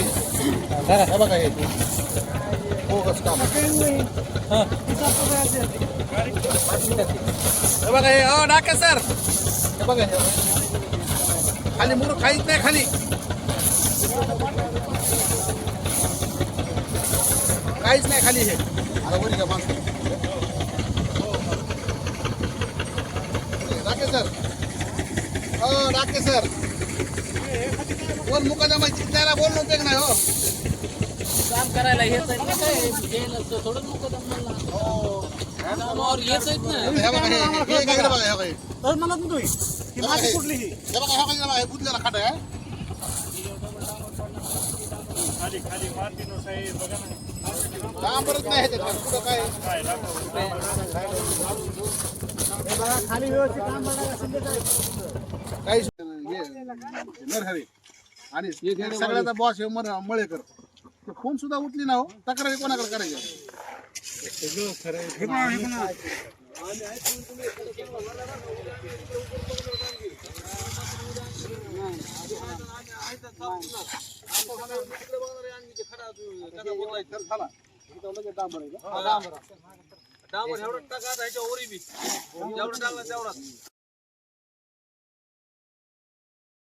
हे बघा हे. बोगस काम. हे. बघा हे. अ डाके सर. हे बघा हे खाली मुरू खाईत नाही खाली. काहीच नाही खाली हे. आता वर का माणसं डाके सर. हो डाके सर. वर मुकादमा चिंतायला बोललो काम करायला हेच आहेत ना काय? गेलं तर थोडं मुकदम हो कामावर हेच आहेत ना. हे बघा हे हे इकडे बघा हे बघा हे. तर म्हणत ना तुम्ही की माझी कुठली ही? हे बघा हे बघा हे बघा, हे बुजलेला खाट आहे. खाली खाली मार्टिनो साहेब बघा ना. काम करत नाही ह्याच्यात. कुठं काय? काय खाली व्यवस्थित काम बघा संध्याकाळी काहीच हे नरहरी. आणि सगळ्याचा बॉस हे मर मळेकर. ते फोन सुद्धा उठली ना हो. तक्रारी कोणाकडे करायची? डांबर एवढं टाका ह्याच्या ओरी बी. जेवढं टाकलं तेवढा.